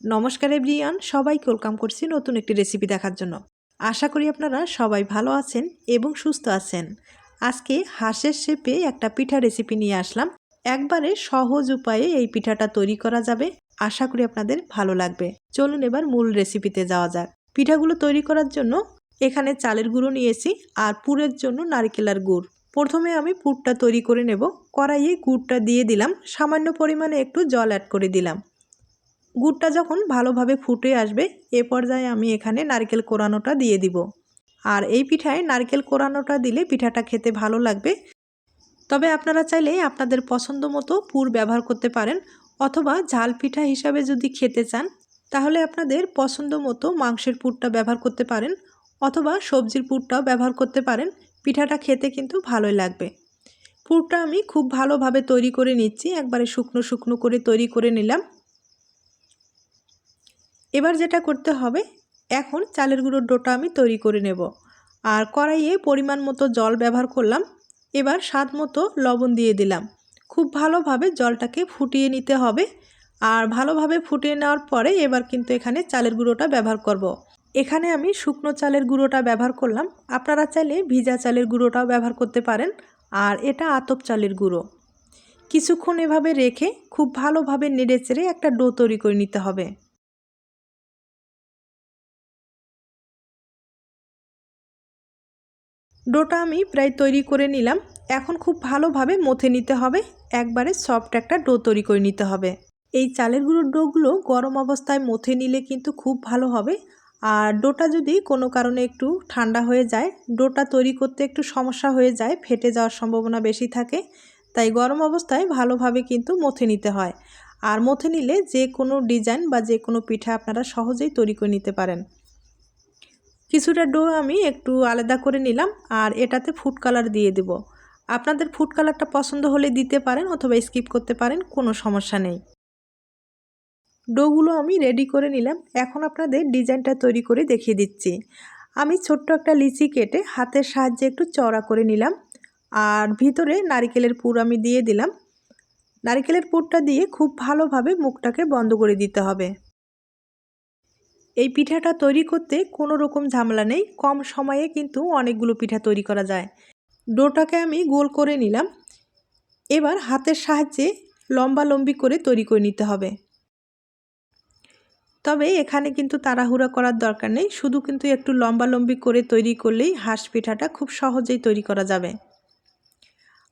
নমস্কার এভরিয়ান, সবাইকে ওয়েলকাম করছি নতুন একটি রেসিপি দেখার জন্য। আশা করি আপনারা সবাই ভালো আছেন এবং সুস্থ আছেন। আজকে হাঁসের শেপে একটা পিঠা রেসিপি নিয়ে আসলাম। একবারে সহজ উপায়ে এই পিঠাটা তৈরি করা যাবে। আশা করি আপনাদের ভালো লাগবে। চলুন এবার মূল রেসিপিতে যাওয়া যাক। পিঠাগুলো তৈরি করার জন্য এখানে চালের গুঁড়ো নিয়েছি আর পুরের জন্য নারকেলের গুড়। প্রথমে আমি পুরটা তৈরি করে নেব। কড়াইয়ে গুড়টা দিয়ে দিলাম। সামান্য পরিমাণে একটু জল অ্যাড করে দিলাম। গুড়টা যখন ভালোভাবে ফুটে আসবে, এ পর্যায়ে আমি এখানে নারকেল কোরানোটা দিয়ে দিব। আর এই পিঠায় নারকেল কোরানোটা দিলে পিঠাটা খেতে ভালো লাগবে। তবে আপনারা চাইলে আপনাদের পছন্দ মতো পুর ব্যবহার করতে পারেন, অথবা ঝাল পিঠা হিসাবে যদি খেতে চান, তাহলে আপনাদের পছন্দ মতো মাংসের পুরটা ব্যবহার করতে পারেন, অথবা সবজির পুরটাও ব্যবহার করতে পারেন, পিঠাটা খেতে কিন্তু ভালোই লাগবে। পুরটা আমি খুব ভালোভাবে তৈরি করে নিচ্ছি, একবারে শুকনো শুকনো করে তৈরি করে নিলাম। এবার যেটা করতে হবে, এখন চালের গুঁড়োর ডোটা আমি তৈরি করে নেব। আর কড়াইয়ে পরিমাণ মতো জল ব্যবহার করলাম, এবার স্বাদ মতো লবণ দিয়ে দিলাম। খুব ভালোভাবে জলটাকে ফুটিয়ে নিতে হবে, আর ভালোভাবে ফুটিয়ে নেওয়ার পরে এবার কিন্তু এখানে চালের গুঁড়োটা ব্যবহার করব। এখানে আমি শুকনো চালের গুঁড়োটা ব্যবহার করলাম, আপনারা চাইলে ভিজা চালের গুঁড়োটাও ব্যবহার করতে পারেন, আর এটা আতপ চালের গুঁড়ো। কিছুক্ষণ এভাবে রেখে খুব ভালোভাবে নেড়ে চেড়ে একটা ডো তৈরি করে নিতে হবে। ডোটা আমি প্রায় তৈরি করে নিলাম। এখন খুব ভালোভাবে মথে নিতে হবে। একবারে সফট একটা ডো তৈরি করে নিতে হবে। এই চালের গুঁড়োর ডোগুলো গরম অবস্থায় মথে নিলে কিন্তু খুব ভালো হবে। আর ডোটা যদি কোনো কারণে একটু ঠান্ডা হয়ে যায়, ডোটা তৈরি করতে একটু সমস্যা হয়ে যায়, ফেটে যাওয়ার সম্ভাবনা বেশি থাকে। তাই গরম অবস্থায় ভালোভাবে কিন্তু মথে নিতে হয়। আর মথে নিলে যে কোনো ডিজাইন বা যে কোনো পিঠা আপনারা সহজেই তৈরি করে নিতে পারেন। কিছুটা ডো আমি একটু আলাদা করে নিলাম আর এটাতে ফুড কালার দিয়ে দেব। আপনাদের ফুড কালারটা পছন্দ হলে দিতে পারেন অথবা স্কিপ করতে পারেন, কোনো সমস্যা নেই। ডোগুলো আমি রেডি করে নিলাম। এখন আপনাদের ডিজাইনটা তৈরি করে দেখিয়ে দিচ্ছি। আমি ছোট্ট একটা লিচি কেটে হাতের সাহায্যে একটু চড়া করে নিলাম আর ভিতরে নারিকেলের পুর আমি দিয়ে দিলাম। নারিকেলের পুরটা দিয়ে খুব ভালোভাবে মুখটাকে বন্ধ করে দিতে হবে। এই পিঠাটা তৈরি করতে কোনো রকম ঝামেলা নেই, কম সময়ে কিন্তু অনেকগুলো পিঠা তৈরি করা যায়। ডোটাকে আমি গোল করে নিলাম। এবার হাতের সাহায্যে লম্বা লম্বি করে তৈরি করে নিতে হবে। তবে এখানে কিন্তু তাড়াহুড়া করার দরকার নেই, শুধু কিন্তু একটু লম্বা লম্বি করে তৈরি করলেই হাঁস পিঠাটা খুব সহজেই তৈরি করা যাবে।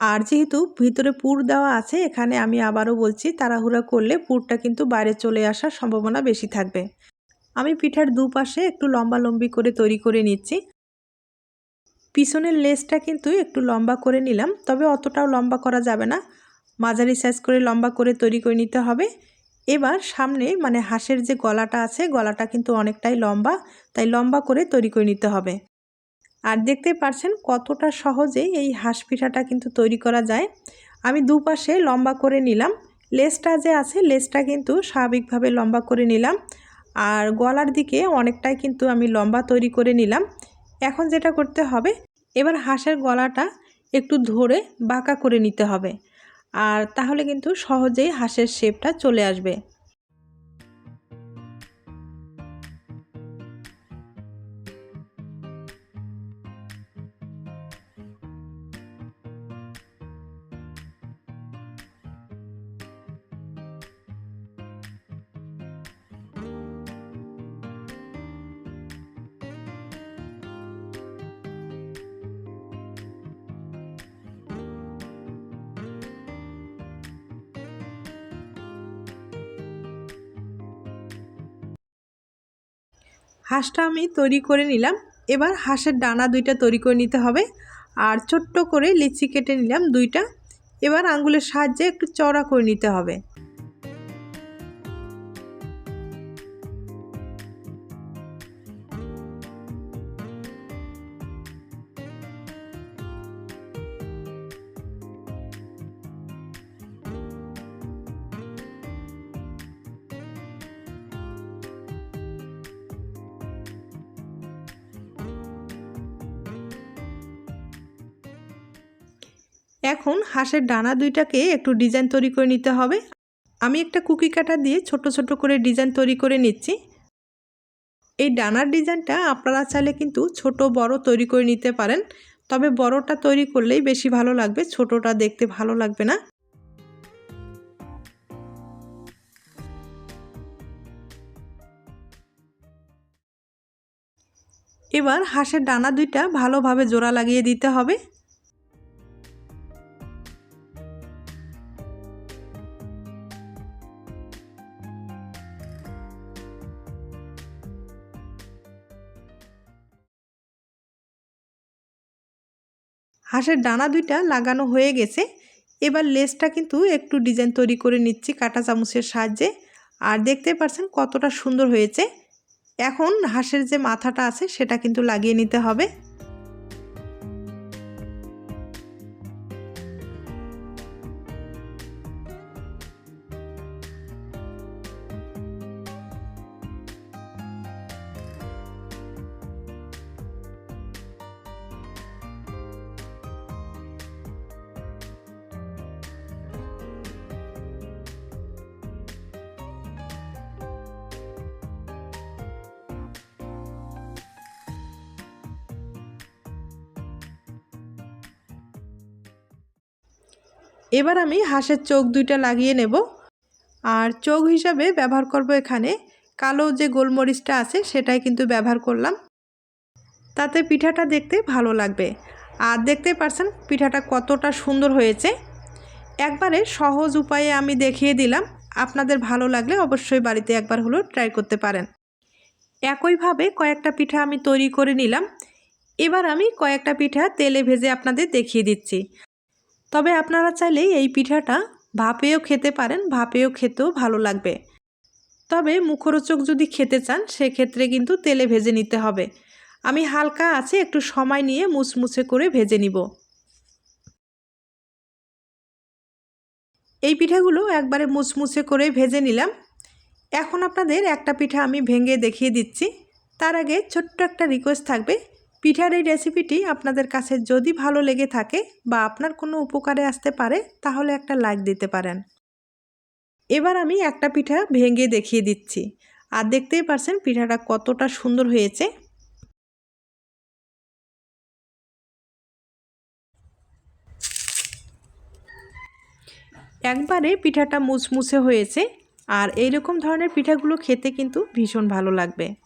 আর যেহেতু ভিতরে পুর দেওয়া আছে, এখানে আমি আবারও বলছি তাড়াহুড়া করলে পুরটা কিন্তু বাইরে চলে আসার সম্ভাবনা বেশি থাকবে। আমি পিঠার দুপাশে একটু লম্বা লম্বি করে তৈরি করে নিচ্ছি। পিছনের লেসটা কিন্তু একটু লম্বা করে নিলাম, তবে অতটাও লম্বা করা যাবে না। মাঝারি সাইজ করে লম্বা করে তৈরি করে নিতে হবে। এবার সামনে মানে হাঁসের যে গলাটা আছে, গলাটা কিন্তু অনেকটাই লম্বা, তাই লম্বা করে তৈরি করে নিতে হবে। আর দেখতে পারছেন কতটা সহজে এই হাঁস পিঠাটা কিন্তু তৈরি করা যায়। আমি দুপাশে লম্বা করে নিলাম। লেসটা যে আছে, লেসটা কিন্তু স্বাভাবিকভাবে লম্বা করে নিলাম। আর গলার দিকে অনেকটাই কিন্তু আমি লম্বা তৈরি করে নিলাম। এখন যেটা করতে হবে, এবার হাঁসের গলাটা একটু ধরে বাঁকা করে নিতে হবে। আর তাহলে কিন্তু সহজেই হাঁসের শেপটা চলে আসবে। হাঁসটা আমি তৈরি করে নিলাম। এবার হাঁসের ডানা দুইটা তৈরি করে নিতে হবে আর ছোট্ট করে লিচি কেটে নিলাম দুইটা। এবার আঙ্গুলের সাহায্যে একটু চড়া করে নিতে হবে। এখন হাঁসের ডানা দুইটাকে একটু ডিজাইন তৈরি করে নিতে হবে। আমি একটা কুকি কাটার দিয়ে ছোট ছোট করে ডিজাইন তৈরি করে নিচ্ছি। এই ডানার ডিজাইনটা আপনারা চাইলে কিন্তু ছোট বড় তৈরি করে নিতে পারেন। তবে বড়টা তৈরি করলেই বেশি ভালো লাগবে, ছোটটা দেখতে ভালো লাগবে না। এবার হাঁসের ডানা দুইটা ভালোভাবে জোড়া লাগিয়ে দিতে হবে। হাঁসের ডানা দুইটা লাগানো হয়ে গেছে। এবার লেসটা কিন্তু একটু ডিজাইন তৈরি করে নিচ্ছি কাটা চামচের সাহায্যে। আর দেখতে পাচ্ছেন কতটা সুন্দর হয়েছে। এখন হাঁসের যে মাথাটা আছে সেটা কিন্তু লাগিয়ে নিতে হবে। এবার আমি হাঁসের চোখ দুইটা লাগিয়ে নেব। আর চোখ হিসাবে ব্যবহার করব এখানে কালো যে গোলমরিচটা আছে সেটাই কিন্তু ব্যবহার করলাম। তাতে পিঠাটা দেখতে ভালো লাগবে। আর দেখতে পারছেন পিঠাটা কতটা সুন্দর হয়েছে। একবারে সহজ উপায়ে আমি দেখিয়ে দিলাম। আপনাদের ভালো লাগলে অবশ্যই বাড়িতে একবার হলেও ট্রাই করতে পারেন। একইভাবে কয়েকটা পিঠা আমি তৈরি করে নিলাম। এবার আমি কয়েকটা পিঠা তেলে ভেজে আপনাদের দেখিয়ে দিচ্ছি। তবে আপনারা চাইলে এই পিঠাটা ভাপেও খেতে পারেন, ভাপেও খেতেও ভালো লাগবে। তবে মুখরোচক যদি খেতে চান, সেক্ষেত্রে কিন্তু তেলে ভেজে নিতে হবে। আমি হালকা আছে, একটু সময় নিয়ে মুছমুছে করে ভেজে নিব। এই পিঠাগুলো একবারে মুছমুছে করে ভেজে নিলাম। এখন আপনাদের একটা পিঠা আমি ভেঙে দেখিয়ে দিচ্ছি। তার আগে ছোট্ট একটা রিকোয়েস্ট থাকবে। পিঠার এই রেসিপিটি আপনাদের কাছে যদি ভালো লেগে থাকে বা আপনার কোনো উপকারে আসতে পারে, তাহলে একটা লাইক দিতে পারেন। এবার আমি একটা পিঠা ভেঙে দেখিয়ে দিচ্ছি। আর দেখতেই পারছেন পিঠাটা কতটা সুন্দর হয়েছে। একবারে পিঠাটা মুচমুচে হয়েছে। আর এইরকম ধরনের পিঠাগুলো খেতে কিন্তু ভীষণ ভালো লাগবে।